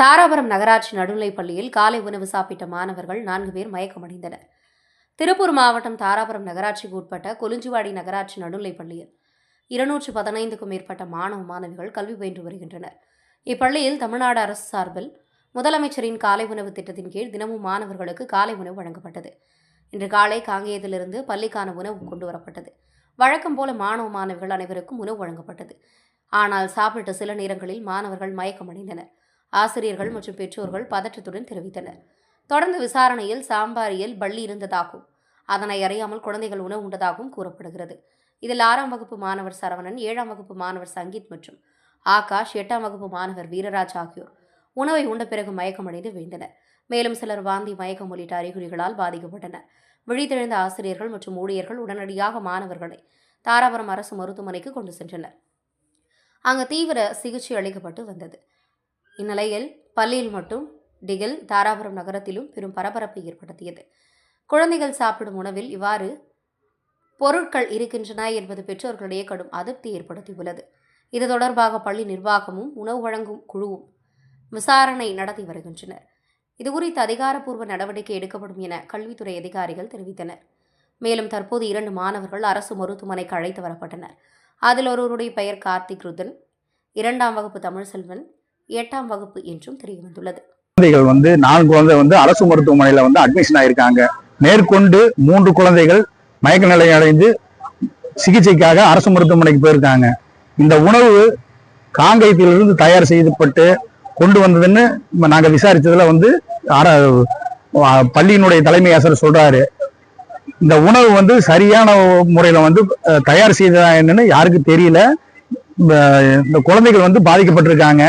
தாராபுரம் நகராட்சி நடுநிலைப் பள்ளியில் காலை உணவு சாப்பிட்ட மாணவர்கள் நான்கு பேர் மயக்கமடைந்தனர். திருப்பூர் மாவட்டம் தாராபுரம் நகராட்சிக்கு உட்பட்ட கொலுஞ்சிவாடி நகராட்சி நடுநிலைப் பள்ளியில் இருநூற்று பதினைந்துக்கும் மேற்பட்ட மாணவ மாணவிகள் கல்வி பயின்று வருகின்றனர். இப்பள்ளியில் தமிழ்நாடு அரசு சார்பில் முதலமைச்சரின் காலை உணவு திட்டத்தின் கீழ் தினமும் மாணவர்களுக்கு காலை உணவு வழங்கப்பட்டது. இன்று காலை காங்கேயத்திலிருந்து பள்ளிக்கான உணவு கொண்டு வரப்பட்டது. வழக்கம் போல மாணவ மாணவிகள் அனைவருக்கும் உணவு வழங்கப்பட்டது. ஆனால் சாப்பிட்ட சில நேரங்களில் மாணவர்கள் மயக்கமடைந்தனர். ஆசிரியர்கள் மற்றும் பெற்றோர்கள் பதற்றத்துடன் தெரிவித்தனர். தொடர்ந்து விசாரணையில் சாம்பாரியில் பள்ளி இருந்ததாகவும் அதனை அறியாமல் குழந்தைகள் உணவு உண்டதாகவும் கூறப்படுகிறது. இதில் ஆறாம் வகுப்பு மாணவர் சரவணன் ஏழாம் வகுப்பு மாணவர் சங்கீத் மற்றும் ஆகாஷ் எட்டாம் வகுப்பு மாணவர் வீரராஜ் ஆகியோர் உணவை உண்ட பிறகு மயக்கமடைந்து வீழ்ந்தனர். மேலும் சிலர் வாந்தி மயக்கம் உள்ளிட்ட அறிகுறிகளால் பாதிக்கப்பட்டனர். விழித்தெழுந்த ஆசிரியர்கள் மற்றும் ஊழியர்கள் உடனடியாக மாணவர்களை தாராபுரம் அரசு மருத்துவமனைக்கு கொண்டு சென்றனர். அங்கு தீவிர சிகிச்சை அளிக்கப்பட்டு வந்தது. இந்நிலையில் பள்ளியில் மட்டும் டிகில் தாராபுரம் நகரத்திலும் பெரும் பரபரப்பை ஏற்படுத்தியது. குழந்தைகள் சாப்பிடும் உணவில் இவ்வாறு பொருட்கள் இருக்கின்றன என்பது பெற்றோர்களிடையே கடும் அதிருப்தி ஏற்படுத்தியுள்ளது. இது தொடர்பாக பள்ளி நிர்வாகமும் உணவு வழங்கும் குழுவும் விசாரணை நடத்தி வருகின்றனர். இதுகுறித்து அதிகாரப்பூர்வ நடவடிக்கை எடுக்கப்படும் என கல்வித்துறை அதிகாரிகள் தெரிவித்தனர். மேலும் தற்போது இரண்டு மாணவர்கள் அரசு மருத்துவமனைக்கு அழைத்து வரப்பட்டனர். அதில் ஒருவருடைய பெயர் கார்த்திக் ருதன் இரண்டாம் வகுப்பு தமிழ்செல்வன் எட்டாம் வகுப்பு என்றும் தெரியவந்துள்ளது. குழந்தைகள் வந்து நான்கு குழந்தை வந்து அரசு மருத்துவமனையில வந்து அட்மிஷன் ஆயிருக்காங்க. மேற்கொண்டு மூன்று குழந்தைகள் மயக்க நிலை அடைந்து சிகிச்சைக்காக அரசு மருத்துவமனைக்கு போயிருக்காங்க. இந்த உணவு காங்கயத்திலிருந்து தயார் செய்யப்பட்டு கொண்டு வந்ததுன்னு நாங்கள் நாங்க வந்து பள்ளியினுடைய தலைமை ஆசிரியர் சொல்றாரு. இந்த உணவு வந்து சரியான முறையில வந்து தயார் செய்ததா என்னன்னு யாருக்கு தெரியல. இந்த குழந்தைகள் வந்து பாதிக்கப்பட்டிருக்காங்க.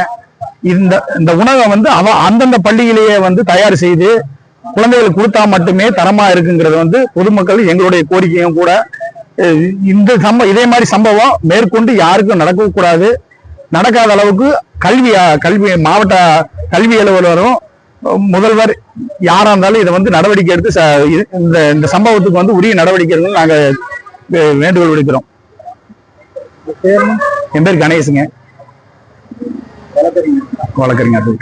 இந்த இந்த உணவை வந்து அவ அந்தந்த பள்ளியிலேயே வந்து தயார் செய்து குழந்தைகளுக்கு கொடுத்தா மட்டுமே தரமா இருக்குங்கிறது வந்து பொதுமக்கள் எங்களுடைய கோரிக்கையும் கூட. இந்த சம்ப இதே மாதிரி சம்பவம் மேற்கொண்டு யாருக்கும் நடக்கக்கூடாது நடக்காத அளவுக்கு கல்வி கல்வி மாவட்ட கல்வி அலுவலரும் முதல்வர் யாரா இருந்தாலும் இதை வந்து நடவடிக்கை எடுத்து ச- இது- இந்த இந்த சம்பவத்துக்கு வந்து உரிய நடவடிக்கை எடுக்கணும்னு நாங்கள் வேண்டுகோள் விடுக்கிறோம். என் பேர் கணேசுங்க കോളക്കരങ്ങാട്ട്